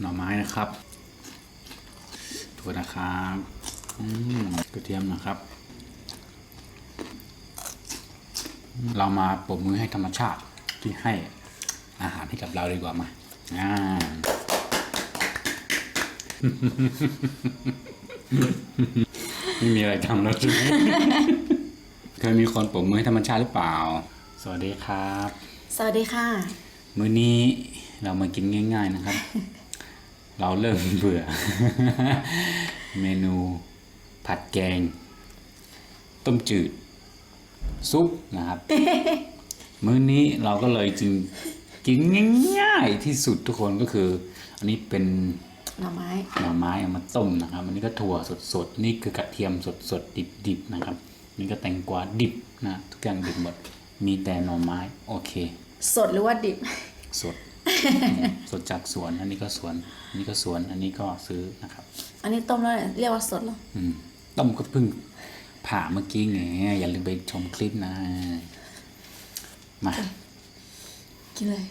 หน่อไม้นะครับถั่วนะครับอืมกระเทียมนะครับ เรามาปรบมือให้ธรรมชาติที่ให้อาหารให้กับเราดีกว่ามาอ่าไม่มีอะไรทำแล้วใช่ไหมเคยมีคนปรบมือให้ธรรมชาติหรือเปล่า สวัสดีครับ สวัสดีค่ะ มื้อนี้เรามากินง่าย ๆ นะครับ เราเริ่มเบื่อ เมนูผัดแกง ต้มจืด ซุปนะครับ มื้อนี้เราก็เลยจึงกินง่ายๆที่สุดทุกคนก็คือ อันนี้เป็นหน่อไม้หน่อไม้เอามาต้มนะครับ อันนี้ก็ถั่วสดๆ นี่คือกระเทียมสดๆ ดิบๆนะครับ นี่ก็แตงกวาดิบนะ ทุกอย่างดิบหมด มีแต่หน่อไม้ โอเค สดหรือว่าดิบ สด สดจากสวน อันนี้ก็สวน อันนี้ก็สวน อันนี้ก็ซื้อนะครับ อันนี้ต้มแล้วเรียกว่าสดเหรออืม ต้มก็เพิ่งผ่าเมื่อกี้ไง อย่าลืมไปชมคลิปนะ มา กินเลย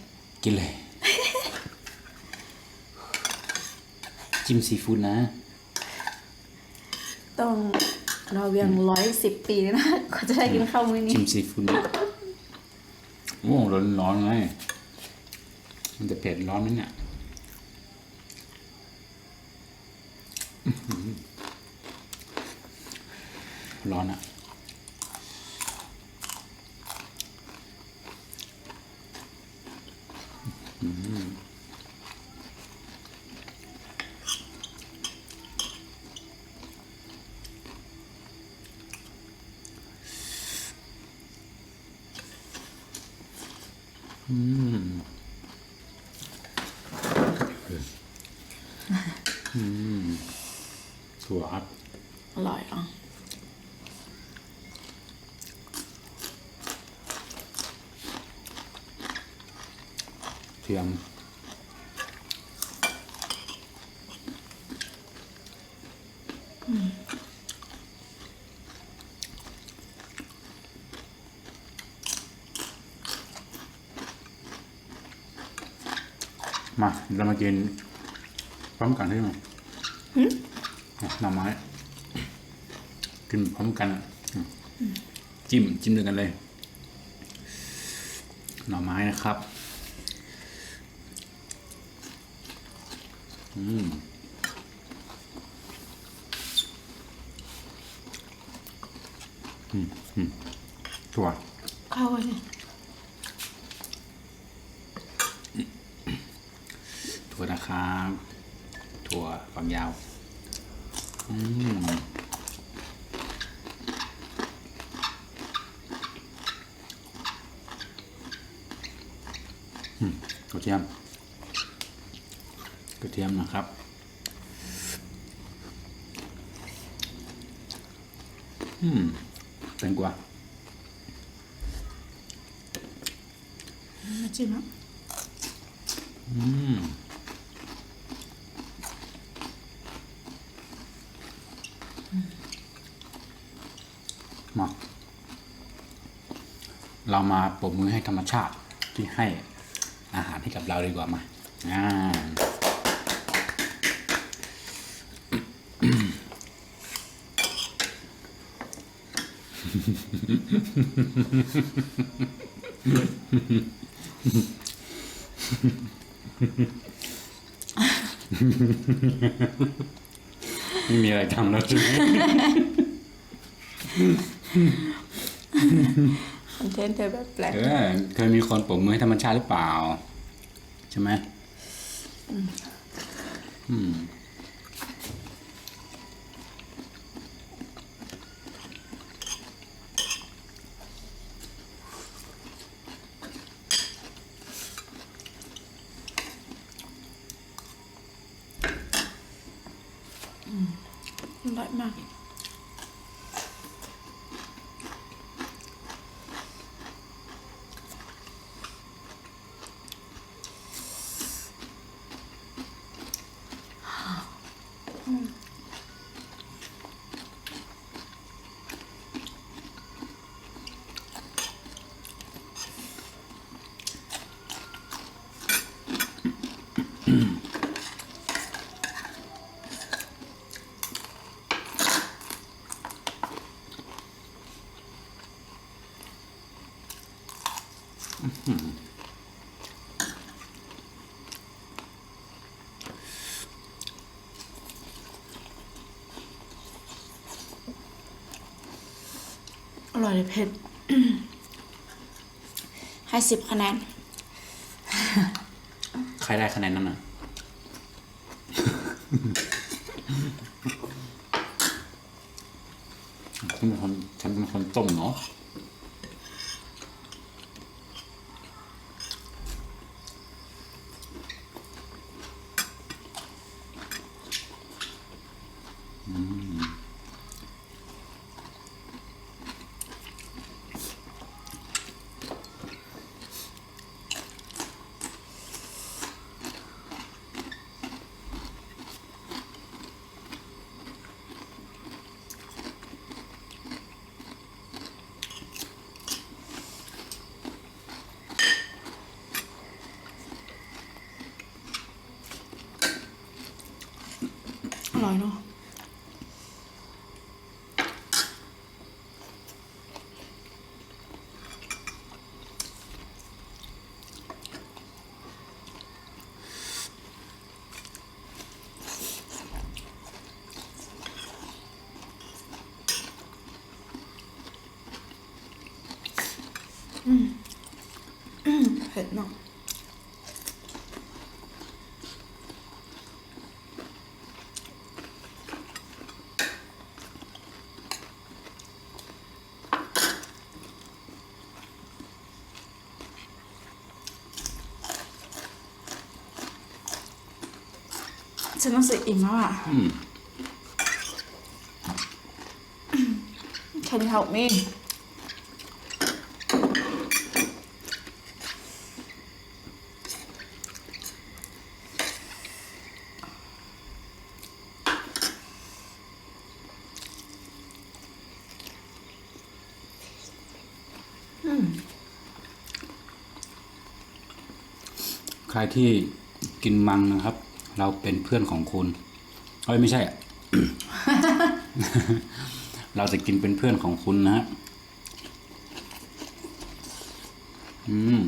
กินเลย จิ้มซีฟู้ดนะ ต้องเราเวียงร้อยสิบปีเลยนะกว่าจะได้กินข้าวมื้อนี้ จิ้มซีฟู้ดนะโอ้ร้อนร้อนๆเลย มันจะเผ็ดร้อนไหมเนี่ยอื้อหือร้อน อะถั่วครับ อร่อยอะเทียมมาเรามากิน พร้อมกันใช่ไหมหน่อไม้ กินพร้อมกันอะอืมจิ้ม จิ้มด้วยกันเลย หน่อไม้นะครับ อืมอืมอืมถั่วเข้ากันสิถั่วนะครับ ถั่วฝักยาวอืมอืมกระเทียมกระเทียมนะครับอืมแตงกวามาจิ้มอะอืม มาเรามาปรบมือให้ธรรมชาติที่ให้อาหารให้กับเราดีกว่ามาอ่าไม่มีอะไรทำแล้วใช่ไหม คอนเทนต์เธอแบบแปลกเออเคยมีคนปรบมือให้ธรรมชาติหรือเปล่า ใช่ไหมอืมอร่อยมาก ร่อยเลยเผ็ดให้สิบคะแนน ใครได้คะแนนนั้นอะ ฉันเป็นคนฉันเป็นคนต้มเนาะอ ร่อยเนาะอืมอืมเผ็ดเนาะ ฉันรู้สึกอิ่มแล้วอะอืม Can you help me? Hmm. ใครที่กินมังนะครับ เราเป็นเพื่อนของคุณเอ้ยไม่ใช่ เราจะกินเป็นเพื่อนของคุณนะฮะอืม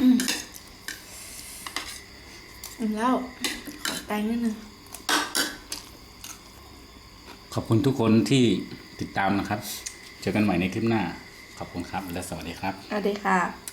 อิ่มแล้ว ขอแตงนิดนึง ขอบคุณทุกคนที่ติดตามนะครับ เจอกันใหม่ในคลิปหน้า ขอบคุณครับ และสวัสดีครับ สวัสดีค่ะ